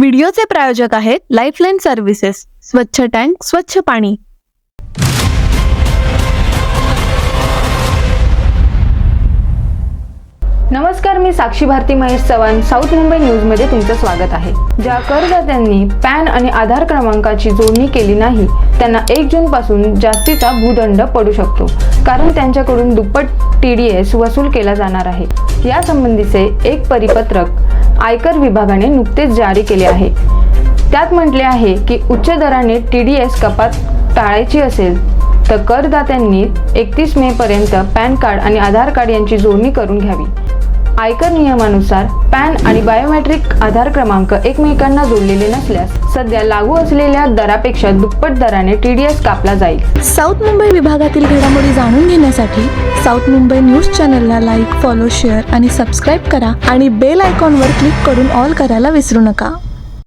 व्हिडिओचे प्रायोजक आहेत lifeline services स्वच्छ टँक स्वच्छ पाणी. नमस्कार मी साक्षी भारती महेश चव्हाण. साऊथ मुंबई न्यूजमध्ये तुमचं स्वागत आहे. ज्या करदात्यांनी पॅन आणि आधार क्रमांकाची जोडणी केली नाही त्यांना एक जूनपासून जास्तीचा भूदंड पडू शकतो. कारण त्यांच्याकडून दुप्पट टी डी एस वसूल केला जाणार आहे. यासंबंधीचे एक परिपत्रक आयकर विभागाने नुकतेच जारी केले आहे. त्यात म्हटले आहे की उच्च दराने टी डी एस कपात टाळायची असेल तर करदात्यांनी एकतीस मे पर्यंत पॅन कार्ड आणि आधार कार्ड यांची जोडणी करून घ्यावी. आयकर नियमानुसार पॅन आणि बायोमेट्रिक आधार क्रमांक एकमेकांना जोडलेले नसल्यास सध्या लागू असलेल्या दरापेक्षा दुप्पट दराने टी डी एस कापला जाईल. साऊथ मुंबई विभागातील घडामोडी जाणून घेण्यासाठी साऊथ मुंबई न्यूज चॅनलला लाईक फॉलो शेअर आणि सबस्क्राईब करा आणि बेल आयकॉनवर क्लिक करून ऑल करायला विसरू नका.